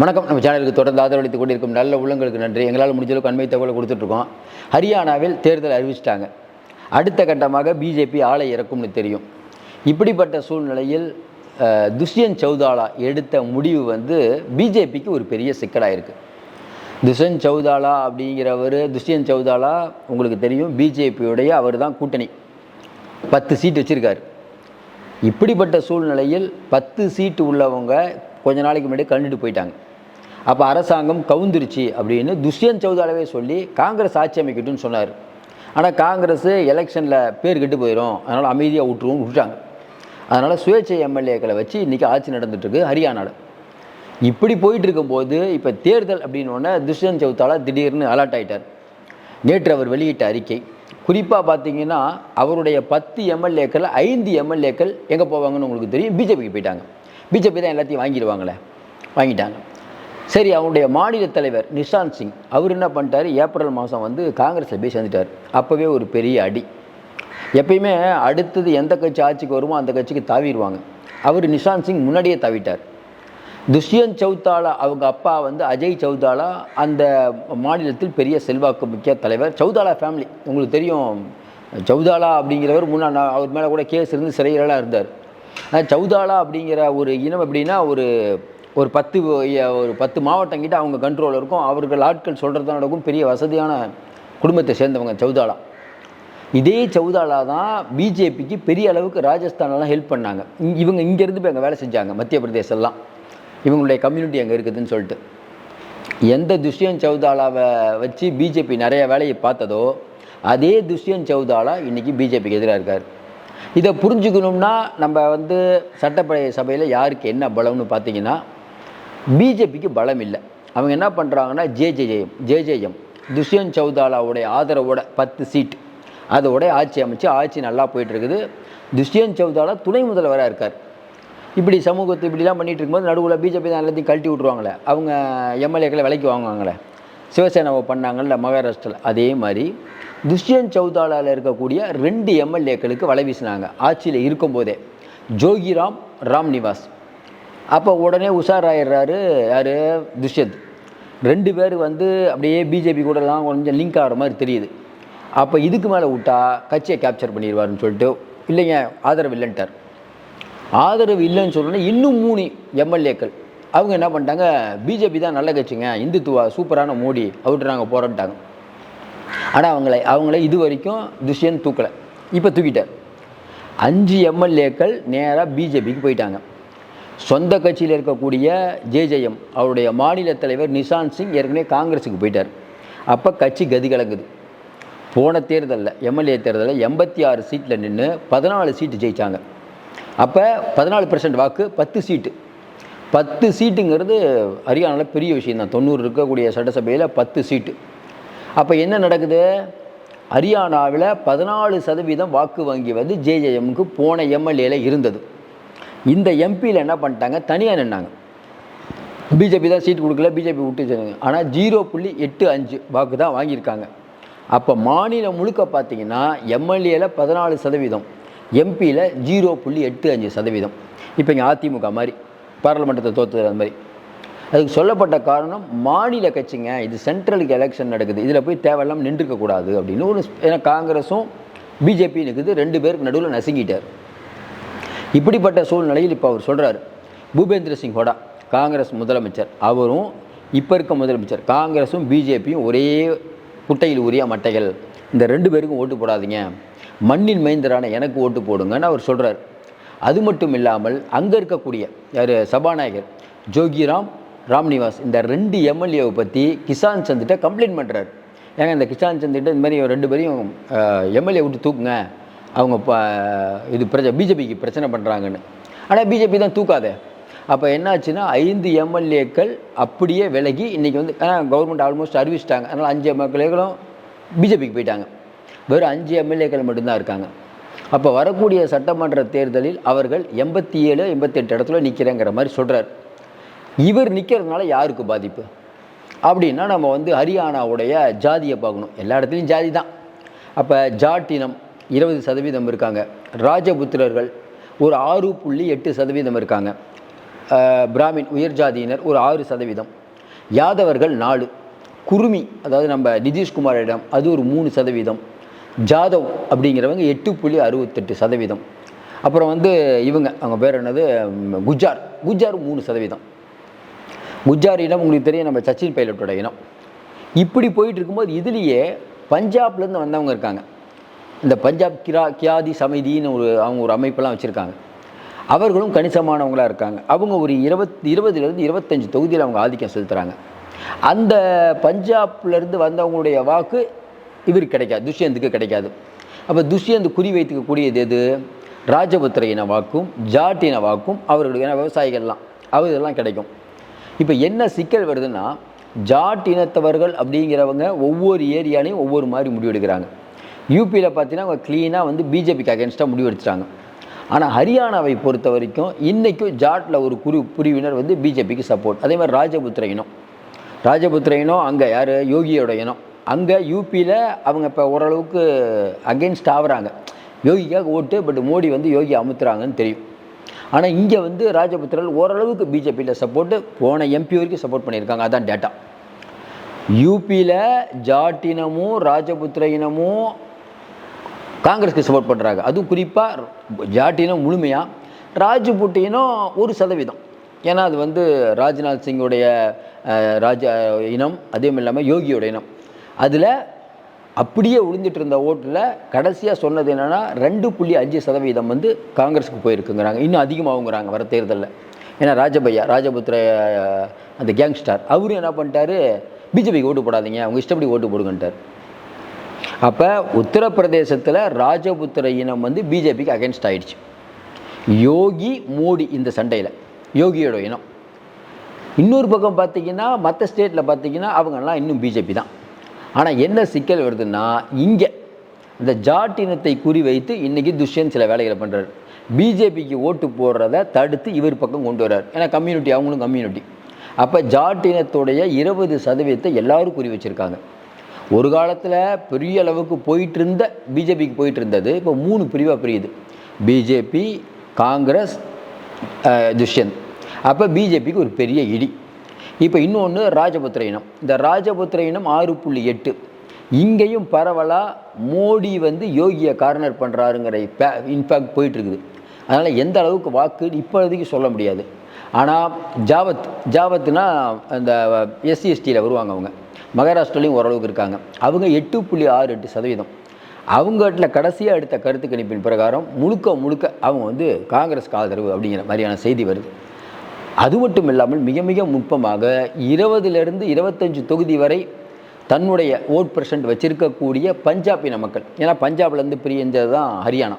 வணக்கம். நம்ம சேனலுக்கு தொடர்ந்து ஆதரவளித்துக் கொண்டிருக்கும் நல்ல உள்ளங்களுக்கு நன்றி. எங்களால் முடிஞ்சளவுக்கு அண்மை தகவலை கொடுத்துட்ருக்கோம். ஹரியானாவில் தேர்தல் அறிவிச்சிட்டாங்க. அடுத்த கட்டமாக பிஜேபி ஆளை இறக்கும்னு தெரியும். இப்படிப்பட்ட சூழ்நிலையில் துஷ்யந்த் சௌதாலா எடுத்த முடிவு வந்து பிஜேபிக்கு ஒரு பெரிய சிக்கலாக இருக்குது துஷ்யந்த் சௌதாலா அப்படிங்கிறவர் துஷ்யந்த் சௌதாலா உங்களுக்கு தெரியும் பிஜேபியுடைய அவர் தான் கூட்டணி. பத்து சீட் வச்சுருக்காரு. இப்படிப்பட்ட சூழ்நிலையில் பத்து சீட்டு உள்ளவங்க கொஞ்ச நாளைக்கு முன்னாடி கண்டுட்டு போயிட்டாங்க. அப்போ அரசாங்கம் கவுந்துருச்சு அப்படின்னு துஷ்யந்த் சௌதாலாவே சொல்லி காங்கிரஸ் ஆட்சி அமைக்கட்டும்னு சொன்னார். ஆனால் காங்கிரஸ் எலெக்ஷனில் பேர் கெட்டு போயிடும் அதனால் அமைதியாக விட்டுருவோம் விட்டுட்டாங்க. அதனால் சுயேட்சை எம்எல்ஏக்களை வச்சு இன்றைக்கி ஆட்சி நடந்துட்டுருக்கு ஹரியானாவில் இப்படி போயிட்டு இருக்கும்போது இப்போ தேர்தல் அப்படின்னோடனே துஷ்யந்த் சௌதாலா திடீர்னு அலர்ட் ஆயிட்டார். நேற்று அவர் வெளியிட்ட அறிக்கை. குறிப்பாக பார்த்தீங்கன்னா அவருடைய பத்து எம்எல்ஏக்கள் ஐந்து எம்எல்ஏக்கள் எங்கே போவாங்கன்னு உங்களுக்கு தெரியும்? பிஜேபிக்கு போயிட்டாங்க. பிஜேபி தான் எல்லாத்தையும் வாங்கிடுவாங்களே. வாங்கிட்டாங்க. சரி அவருடைய மாநில தலைவர் நிஷாந்த் சிங் அவர் என்ன பண்ணிட்டார்? ஏப்ரல் மாதம் வந்து காங்கிரஸில் போய் சேர்ந்துட்டார். அப்போவே ஒரு பெரிய அடி. எப்பயுமே அடுத்தது எந்த கட்சி ஆட்சிக்கு வருமோ அந்த கட்சிக்கு தாவிடுவாங்க. அவர் நிஷாந்த் சிங் முன்னாடியே தாவிட்டார். துஷ்யந்த் சௌதாலா அவங்க அப்பா வந்து அஜய் சௌதாலா அந்த மாநிலத்தில் பெரிய செல்வாக்கு மிக்க தலைவர். சௌதாலா ஃபேமிலி உங்களுக்கு தெரியும் சௌதாலா அப்படிங்கிறவர் முன்னா அவர் மேலே கூட கேஸ் இருந்து சிறையிலலாம் இருந்தார். ஆனால் சௌதாலா அப்படிங்கிற ஒரு இனம் எப்படின்னா ஒரு ஒரு பத்து ஒரு பத்து மாவட்டங்கிட்ட அவங்க கண்ட்ரோல் இருக்கும். அவர்கள் ஆட்கள் சொல்கிறது தான் நடக்கும். பெரிய வசதியான குடும்பத்தை சேர்ந்தவங்க சௌதாலா இதே சௌதாலா தான் பிஜேபிக்கு பெரிய அளவுக்கு ராஜஸ்தானெல்லாம் ஹெல்ப் பண்ணாங்க. இவங்க இங்கேருந்து போய் அங்கே வேலை செஞ்சாங்க மத்திய பிரதேசெல்லாம் இவங்களுடைய கம்யூனிட்டி அங்கே இருக்குதுன்னு சொல்லிட்டு. எந்த துஷ்யந்த் சௌதாலாவை வச்சு பிஜேபி நிறைய வேலையை பார்த்ததோ அதே துஷ்யந்த் சௌதாலா இன்றைக்கி பிஜேபிக்கு எதிராக இருக்கார். இதை புரிஞ்சுக்கணும்னா நம்ம வந்து சட்டப்படை சபையில் யாருக்கு என்ன பலம்னு பார்த்தீங்கன்னா பிஜேபிக்கு பலம் இல்லை அவங்க என்ன பண்ணுறாங்கன்னா ஜேஜேஎம் ஜேஜேஎம் துஷ்யந்த் சௌதாலாவுடைய ஆதரவோட பத்து சீட். அதோடைய ஆட்சி அமைச்சு ஆட்சி நல்லா போயிட்டுருக்குது. துஷ்யந்த் சௌதாலா துணை முதல்வராக இருக்கார். இப்படி சமூகத்தை இப்படிலாம் பண்ணிட்டு இருக்கும்போது நடுவில் பிஜேபி தான் எல்லாத்தையும் கழட்டி விட்ருவாங்களே அவங்க எம்எல்ஏக்களை விலைக்கு வாங்குவாங்களே. சிவசேனாவை பண்ணாங்கல்ல மகாராஷ்டிராவில் அதே மாதிரி துஷ்யந்த் சௌதாலாவில் இருக்கக்கூடிய ரெண்டு எம்எல்ஏக்களுக்கு வலை வீசினாங்க. ஆட்சியில் இருக்கும்போதே ஜோகிராம் ராம் நிவாஸ் அப்போ உடனே உஷாராயிடுறாரு யார்? துஷ்யந்த். ரெண்டு பேர் வந்து அப்படியே பிஜேபி கூடலாம் கொஞ்சம் லிங்க் ஆகிற மாதிரி தெரியுது. அப்போ இதுக்கு மேலே விட்டா கட்சியை கேப்சர் பண்ணிடுவாருன்னு சொல்லிட்டு இல்லைங்க ஆதரவு இல்லைன்ட்டார். ஆதரவு இல்லைன்னு சொல்லணும்னா இன்னும் மூணு எம்எல்ஏக்கள். அவங்க என்ன பண்ணிட்டாங்க பிஜேபி தான் நல்ல கட்சிங்க இந்துத்துவா சூப்பரான மோடி அவர்கிட்ட நாங்கள் போகிறோன்ட்டாங்க ஆனால் அவங்கள அவங்கள இது வரைக்கும் துஷ்யன் தூக்கலை. இப்போ தூக்கிட்டார். அஞ்சு எம்எல்ஏக்கள் நேராக பிஜேபிக்கு போயிட்டாங்க. சொந்த கட்சியில் இருக்கக்கூடிய ஜேஜேஎம் அவருடைய மாநில தலைவர் நிஷான் சிங் ஏற்கனவே காங்கிரஸுக்கு போயிட்டார். அப்போ கட்சி கதி கலங்குது. போன தேர்தலில் எம்எல்ஏ தேர்தலில் எண்பத்தி ஆறு சீட்டில் நின்று பதினாலு சீட்டு ஜெயித்தாங்க அப்போ பதினாலு பர்சன்ட் வாக்கு பத்து சீட்டு. பத்து சீட்டுங்கிறது ஹரியானாவில் பெரிய விஷயம் தான். தொண்ணூறு இருக்கக்கூடிய சட்டசபையில் பத்து சீட்டு. அப்போ என்ன நடக்குது? ஹரியானாவில் பதினாலு சதவீதம் வாக்கு வங்கி வந்து ஜேஜேஎம்க்கு போன எம்எல்ஏல இருந்தது. இந்த எம்பியில் என்ன பண்ணிட்டாங்க? தனியாக நின்னாங்க. பிஜேபி தான் சீட் கொடுக்கல பிஜேபி விட்டு ஆனால் ஜீரோ புள்ளி எட்டு அஞ்சு வாக்கு தான் வாங்கியிருக்காங்க. அப்போ மாநிலம் முழுக்க பார்த்தீங்கன்னா எம்எல்ஏல பதினாலு சதவீதம் எம்பியில் ஜீரோ புள்ளி எட்டு அஞ்சு சதவீதம். இப்போ இங்கே அதிமுக மாதிரி பாராளுமன்றத்தை தோற்றது அந்த மாதிரி. அதுக்கு சொல்லப்பட்ட காரணம் மாநில கட்சிங்க இது சென்ட்ரலுக்கு எலெக்ஷன் நடக்குது. இதில் போய் தேவையில்லாமல் நின்றுக்கக்கூடாது அப்படின்னு ஒரு ஏன்னா காங்கிரஸும் பிஜேபி இருக்குது. ரெண்டு பேருக்கு நடுவில் நசுங்கிட்டார். இப்படிப்பட்ட சூழ்நிலையில் இப்போ அவர் சொல்கிறார் பூபேந்திர சிங் ஹோடா காங்கிரஸ் முதலமைச்சர். அவரும் இப்போ இருக்க முதலமைச்சர். காங்கிரஸும் பிஜேபியும் ஒரே குட்டையில் உரிய மட்டைகள். இந்த ரெண்டு பேருக்கும் ஓட்டு போடாதீங்க. மண்ணின் மைந்தரான எனக்கு ஓட்டு போடுங்கன்னு அவர் சொல்கிறார் அது மட்டும் இல்லாமல் அங்கே இருக்கக்கூடிய யார் சபாநாயகர் ஜோகிராம் ராம்நிவாஸ் இந்த ரெண்டு எம்எல்ஏவை பற்றி கிசான் சந்திட்ட கம்ப்ளைண்ட் பண்ணுறாரு ஏங்க இந்த கிசான் சந்திட்ட இந்த மாதிரி ரெண்டு பேரையும் எம்எல்ஏ விட்டு தூக்குங்க. அவங்க ப இது பிரச்ச பிஜேபிக்கு பிரச்சனை பண்ணுறாங்கன்னு ஆனால் பிஜேபி தான் தூக்காதே. அப்போ என்னாச்சுன்னா ஐந்து எம்எல்ஏக்கள் அப்படியே விலகி இன்றைக்கி வந்து கவர்மெண்ட் ஆல்மோஸ்ட் அறிவிச்சிட்டாங்க. அதனால் அஞ்சு எம்எல்ஏக்களும் பிஜேபிக்கு போயிட்டாங்க. வெறும் அஞ்சு எம்எல்ஏக்கள் மட்டும்தான் இருக்காங்க. அப்போ வரக்கூடிய சட்டமன்ற தேர்தலில் அவர்கள் எண்பத்தி ஏழு எண்பத்தெட்டு இடத்துல நிற்கிறேங்கிற மாதிரி சொல்கிறார் இவர் நிற்கிறதுனால யாருக்கு பாதிப்பு? அப்படின்னா நம்ம வந்து ஹரியானாவுடைய ஜாதியை பார்க்கணும். எல்லா இடத்துலையும் ஜாதி தான். அப்போ ஜாட்டினம் இருபது சதவீதம் இருக்காங்க. ராஜபுத்திரர்கள் ஒரு ஆறு புள்ளி எட்டு சதவீதம் இருக்காங்க. பிராமின் உயர் ஜாதியினர் ஒரு ஆறு சதவீதம். யாதவர்கள் நாலு. குருமி அதாவது நம்ம நிதிஷ்குமாரிடம் அது ஒரு மூணு சதவீதம். ஜாதவ் அப்படிங்கிறவங்க எட்டு புள்ளி அறுபத்தெட்டு சதவீதம். அப்புறம் வந்து இவங்க அவங்க பேர் என்னது? குஜார். குஜார் மூணு சதவீதம். குஜார் இனம் உங்களுக்கு தெரியும் நம்ம சச்சின் பைலட்டோட இனம். இப்படி போயிட்டு இருக்கும்போது இதுலேயே பஞ்சாப்லேருந்து வந்தவங்க இருக்காங்க. இந்த பஞ்சாப் கிரா கியாதி சமிதின்னு ஒரு அவங்க ஒரு அமைப்பெல்லாம் வச்சுருக்காங்க. அவர்களும் கணிசமானவங்களாக இருக்காங்க. அவங்க ஒரு இருபத் இருபதுலேருந்து இருபத்தஞ்சு தொகுதியில் அவங்க ஆதிக்கம் செலுத்துகிறாங்க அந்த பஞ்சாப்லேருந்து வந்தவங்களுடைய வாக்கு இவருக்கு கிடைக்காது துஷ்யந்துக்கு கிடைக்காது. அப்போ துஷ்யந்து குறி வைத்துக்கக்கூடியது எது? ராஜபுத்திர இன வாக்கும் ஜாட் இன வாக்கும் அவர்களுக்கு ஏன்னா விவசாயிகள்லாம். அவர்களெல்லாம் கிடைக்கும். இப்போ என்ன சிக்கல் வருதுன்னா ஜாட் இனத்தவர்கள் அப்படிங்கிறவங்க ஒவ்வொரு ஏரியாலையும் ஒவ்வொரு மாதிரி முடிவெடுக்கிறாங்க. யூபியில் பார்த்தீங்கன்னா அவங்க க்ளீனாக வந்து பிஜேபிக்கு அகேன்ஸ்டாக முடிவெடுத்துட்டாங்க. ஆனால் ஹரியானாவை பொறுத்த வரைக்கும் இன்றைக்கும் ஜாட்டில் ஒரு குரு பிரிவினர் வந்து பிஜேபிக்கு சப்போர்ட் அதே மாதிரி ராஜபுத்திர இனம். ராஜபுத்திர இனம் அங்கே யார்? யோகியோட இனம். அங்கே யூபியில் அவங்க இப்போ ஓரளவுக்கு அகெயின்ஸ்ட் ஆகுறாங்க. யோகிக்காக ஓட்டு பட் மோடி வந்து யோகி அமுத்துறாங்கன்னு தெரியும். ஆனால் இங்கே வந்து ராஜபுத்திரர்கள் ஓரளவுக்கு பிஜேபியில் சப்போர்ட்டு போன எம்பி வரைக்கும் சப்போர்ட் பண்ணியிருக்காங்க. அதான் டேட்டா யூபியில் ஜாட் இனமும் ராஜபுத்திர இனமும் காங்கிரஸ்க்கு சப்போர்ட் பண்ணுறாங்க அதுவும் குறிப்பாக ஜாட்டினும் முழுமையாக ராஜபுட் ஒரு சதவீதம். ஏன்னா அது வந்து ராஜ்நாத் சிங்குடைய ராஜா இனம் அதுவும் இல்லாமல் யோகியோட இனம். அதில் அப்படியே விழுந்துட்டு இருந்த ஓட்டில் கடைசியாக சொன்னது என்னென்னா ரெண்டு புள்ளி அஞ்சு சதவீதம் வந்து காங்கிரஸுக்கு போயிருக்குங்கிறாங்க. இன்னும் அதிகமாகுங்கிறாங்க வர தேர்தலில். ஏன்னா ராஜபையா ராஜபுத்திர அந்த கேங்ஸ்டார் அவரும் என்ன பண்ணிட்டாரு? பிஜேபிக்கு ஓட்டு போடாதீங்க. அவங்க இஷ்டப்படி ஓட்டு போடுங்கன்ட்டார். அப்போ உத்தரப்பிரதேசத்தில் ராஜபுத்திர இனம் வந்து பிஜேபிக்கு அகேன்ஸ்ட் ஆயிடுச்சு. யோகி மோடி இந்த சண்டையில் யோகியோட இனம். இன்னொரு பக்கம் பார்த்தீங்கன்னா மற்ற ஸ்டேட்டில் பார்த்தீங்கன்னா அவங்கெல்லாம் இன்னும் பிஜேபி தான். ஆனால் என்ன சிக்கல் வருதுன்னா இங்கே இந்த ஜாட் இனத்தை குறிவைத்து இன்றைக்கி துஷ்யந்த் சில வேலைகளை பண்ணுறாரு பிஜேபிக்கு ஓட்டு போடுறத தடுத்து இவர் பக்கம் கொண்டு வர்றார். ஏன்னா கம்யூனிட்டி அவங்களும் கம்யூனிட்டி அப்போ ஜாட் இனத்துடைய இருபது சதவீதத்தை எல்லாரும் குறி வச்சுருக்காங்க. ஒரு காலத்தில் பெரிய அளவுக்கு போயிட்டு இருந்த பிஜேபிக்கு போயிட்டு இருந்தது இப்போ மூணு பிரிவாக பிரியுது. BJP Congress Dushyant. அப்போ பிஜேபிக்கு ஒரு பெரிய இடி. இப்போ இன்னொன்று ராஜபுத்திர இனம். இந்த ராஜபுத்திர இனம் ஆறு புள்ளி எட்டு. இங்கேயும் பரவலாக மோடி வந்து யோகியை கார்னர் பண்ணுறாருங்கிற இன்ஃபேக்ட் போயிட்டுருக்குது. அதனால் எந்த அளவுக்கு வாக்கு இப்போதைக்கு சொல்ல முடியாது. ஆனால் ஜாவத் ஜாவத்னா அந்த எஸ்சி எஸ்டியில் வருவாங்க அவங்க. மகாராஷ்டிராலையும் ஓரளவுக்கு இருக்காங்க. அவங்க எட்டு புள்ளி ஆறு எட்டு சதவீதம். அவங்ககிட்ட கடைசியாக எடுத்த கருத்து கணிப்பின் பிரகாரம் முழுக்க முழுக்க அவங்க வந்து காங்கிரஸ்க்கு ஆதரவு அப்படிங்கிற மாதிரியான செய்தி வருது. அது மட்டும் இல்லாமல் மிக மிக நுட்பமாக இருபதுலேருந்து இருபத்தஞ்சு தொகுதி வரை தன்னுடைய ஓட் பர்சன்ட் வச்சுருக்கக்கூடிய பஞ்சாபின மக்கள். ஏன்னா பஞ்சாப்லேருந்து பிரிஞ்சது தான் ஹரியானா.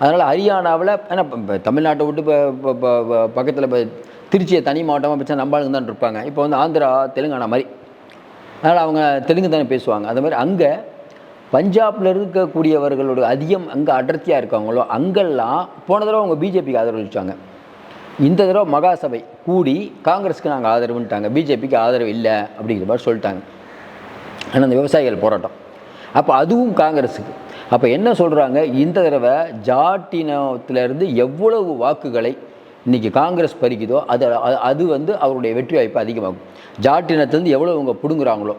அதனால் ஹரியானாவில் ஏன்னா இப்போ தமிழ்நாட்டை விட்டு இப்போ பக்கத்தில் இப்போ திருச்சியை தனி மாவட்டமாக வச்சா நம்பாளுங்க தான் இருப்பாங்க. இப்போ வந்து ஆந்திரா தெலுங்கானா மாதிரி அதனால் அவங்க தெலுங்கு தானே பேசுவாங்க. அது மாதிரி அங்கே பஞ்சாபில் இருக்கக்கூடியவர்களோட அதிகம் அங்கே அடர்த்தியாக இருக்காங்களோ அங்கெல்லாம் போன தடவை அவங்க பிஜேபிக்கு ஆதரவளிச்சாங்க இந்த தடவை மகாசபை கூடி காங்கிரஸுக்கு நாங்கள் ஆதரவுன்ட்டாங்க பிஜேபிக்கு ஆதரவு இல்லை அப்படிங்கிற மாதிரி சொல்லிட்டாங்க. ஆனால் அந்த விவசாயிகள் போராட்டம். அப்போ அதுவும் காங்கிரஸுக்கு. அப்போ என்ன சொல்கிறாங்க இந்த தடவை ஜாட்டினத்துலேருந்து எவ்வளவு வாக்குகளை இன்றைக்கி காங்கிரஸ் பறிக்குதோ அது அது- வந்து அவருடைய வெற்றி வாய்ப்பு அதிகமாகும். ஜாட்டினத்துலேருந்து எவ்வளோ அவங்க பிடுங்குறாங்களோ.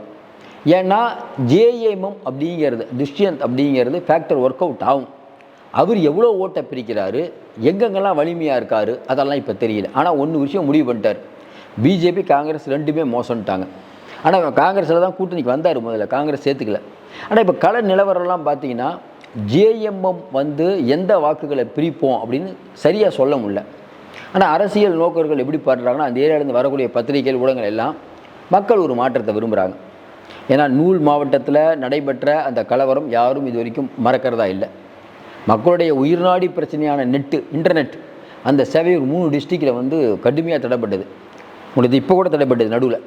ஏன்னா ஜேஎம்எம் அப்படிங்கிறது துஷ்யந்த் அப்படிங்கிறது ஃபேக்டர் ஒர்க் அவுட் ஆகும். அவர் எவ்வளோ ஓட்டை பிரிக்கிறாரு எங்கெங்கெல்லாம் வலிமையாக இருக்கார் அதெல்லாம் இப்போ தெரியல. ஆனால் ஒன்று விஷயம் முடிவு பண்ணிட்டார். பிஜேபி காங்கிரஸ் ரெண்டுமே மோசம்ட்டாங்க. ஆனால் காங்கிரஸில் தான் கூட்டணிக்கு வந்தார் முதல்ல காங்கிரஸ் சேர்த்துக்கல. ஆனால் இப்போ கள நிலவரம்லாம் பார்த்தீங்கன்னா ஜேஎம்எம் வந்து எந்த வாக்குகளை பிரிப்போம் அப்படின்னு சரியாக சொல்ல முடியல. ஆனால் அரசியல் நோக்கர்கள் எப்படி பாடுறாங்கன்னா அந்த ஏரியாவிலேருந்து வரக்கூடிய பத்திரிகைகள் ஊடகங்கள் எல்லாம் மக்கள் ஒரு மாற்றத்தை விரும்புகிறாங்க ஏன்னா நூல் மாவட்டத்தில் நடைபெற்ற அந்த கலவரம் யாரும் இது வரைக்கும் மறக்கிறதா இல்லை. மக்களுடைய உயிர்நாடி பிரச்சனையான நெட்டு இன்டர்நெட் அந்த சேவை ஒரு மூணு டிஸ்ட்ரிக்டில் வந்து கடுமையாக தடைப்பட்டது உங்களுக்கு இப்போ கூட தடைப்பட்டது நடுவில்.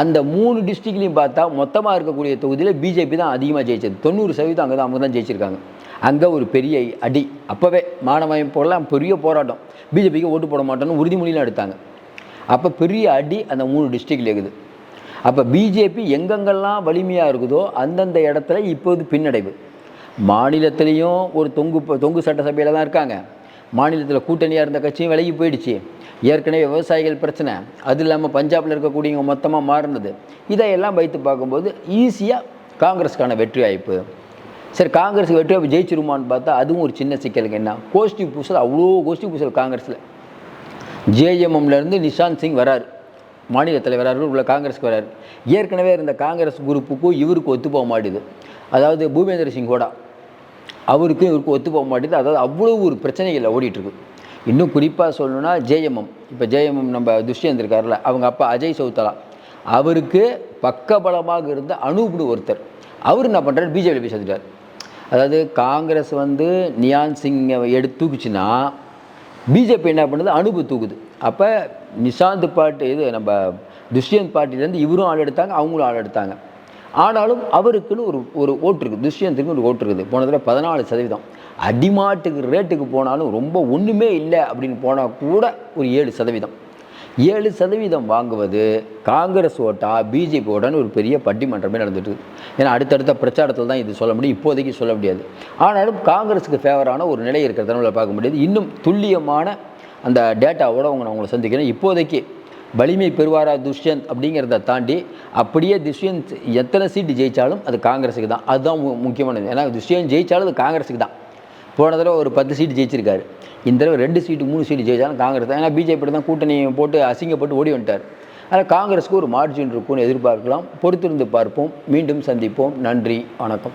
அந்த மூணு டிஸ்ட்ரிக்ட்லையும் பார்த்தா மொத்தமாக இருக்கக்கூடிய தொகுதியில் பிஜேபி தான் அதிகமாக ஜெயிச்சது. தொண்ணூறு சதவீதம் அங்கே தான் அவங்க தான் ஜெயிச்சிருக்காங்க. அங்கே ஒரு பெரிய அடி. அப்போவே மாணவமைப்பெல்லாம் பெரிய போராட்டம். பிஜேபிக்கு ஓட்டு போட மாட்டோம்னு உறுதிமொழியெலாம் எடுத்தாங்க. அப்போ பெரிய அடி அந்த மூணு டிஸ்ட்ரிக்டில் இருக்குது. அப்போ பிஜேபி எங்கெங்கெல்லாம் வலிமையாக இருக்குதோ அந்தந்த இடத்துல இப்போது பின்னடைவு. மாநிலத்திலையும் ஒரு தொங்கு தொங்கு சட்டசபையில் தான் இருக்காங்க. மாநிலத்தில் கூட்டணியாக இருந்த கட்சியும் விலகி போயிடுச்சு. ஏற்கனவே விவசாயிகள் பிரச்சனை அது இல்லாமல் பஞ்சாபில் இருக்கக்கூடியவங்க மொத்தமாக மாறினது. இதையெல்லாம் வைத்து பார்க்கும்போது ஈஸியாக காங்கிரஸுக்கான வெற்றி வாய்ப்பு. சரி காங்கிரஸ் வெற்றி வாய்ப்பு ஜெயிச்சிருமான்னு பார்த்தா அதுவும் ஒரு சின்ன சிக்கலுக்கு என்ன கோஷ்டி பூசல் அவ்வளோ கோஷ்டி பூசல் காங்கிரஸில். ஜேஎம்எம்லேருந்து நிஷாந்த் சிங் வராரு. மாநில தலைவராக உள்ள காங்கிரஸ்க்கு வராரு. ஏற்கனவே இருந்த காங்கிரஸ் குரூப்புக்கும் இவருக்கு ஒத்து போக மாட்டேது. அதாவது பூபேந்திர சிங் கோடா அவருக்கும் இவருக்கும் ஒத்து போக மாட்டேது. அதாவது அவ்வளோ ஒரு பிரச்சனைகள் ஓடிட்டுருக்கு இன்னும் குறிப்பாக சொல்லணும்னா ஜேஎம்எம் இப்போ ஜேஎம்எம் நம்ம துஷ்யந்த் இருக்கார்ல அவங்க அப்பா அஜய் சௌத்தலா. அவருக்கு பக்கபலமாக இருந்த அனூப்னு ஒருத்தர். அவர் என்ன பண்ணுறாரு பிஜேபி போய் சேர்ந்துட்டார். அதாவது காங்கிரஸ் வந்து நியான் சிங்கை எடுத்து தூக்குச்சுன்னா பிஜேபி என்ன பண்ணுது? அனுப்பு தூக்குது. அப்போ நிஷாந்த் பாட்டு இது நம்ம துஷ்யந்த் பார்ட்டிலேருந்து இவரும் ஆள் எடுத்தாங்க அவங்களும் ஆள் எடுத்தாங்க. ஆனாலும் அவருக்குன்னு ஒரு ஒரு ஓட்டு இருக்குது. துஷ்யந்துக்குன்னு ஒரு ஓட்டு இருக்குது. போனதில் பதினாலு சதவீதம். அடிமாட்டுக்கு ரேட்டுக்கு போனாலும் ரொம்ப ஒன்றுமே இல்லை அப்படின்னு போனால் கூட ஒரு ஏழு சதவீதம். ஏழு சதவீதம் வாங்குவது காங்கிரஸ் ஓட்டா பிஜேபி ஓட்டான்னு ஒரு பெரிய பட்டிமன்றமே நடந்துட்டு ஏன்னா அடுத்தடுத்த பிரச்சாரத்தில் தான் இது சொல்ல முடியும். இப்போதைக்கு சொல்ல முடியாது. ஆனாலும் காங்கிரஸுக்கு ஃபேவரான ஒரு நிலை இருக்கிறத நம்மளால் பார்க்க முடியாது. இன்னும் துல்லியமான அந்த டேட்டாவோட அவங்க நான் உங்களை சந்திக்கிறேன். இப்போதைக்கு வலிமை பெறுவாரா துஷ்யந்த் அப்படிங்கிறத தாண்டி அப்படியே துஷ்யந்த் எத்தனை சீட்டு ஜெயித்தாலும் அது காங்கிரஸுக்கு தான். அதுதான் முக்கியமானது. ஏன்னா துஷ்யந்த் ஜெயித்தாலும் அது காங்கிரஸுக்கு தான். போன தடவை ஒரு பத்து சீட்டு ஜெயிச்சிருக்காரு. இந்த தடவை ரெண்டு சீட்டு மூணு சீட்டு ஜெயிச்சாலும் காங்கிரஸ் தான். ஏன்னா பிஜேபி தான் கூட்டணி போட்டு அசிங்கப்பட்டு ஓடி வந்துட்டார். ஆனால் காங்கிரஸுக்கு ஒரு மார்ஜின் இருக்கும்னு எதிர்பார்க்கலாம். பொறுத்திருந்து பார்ப்போம். மீண்டும் சந்திப்போம். நன்றி. வணக்கம்.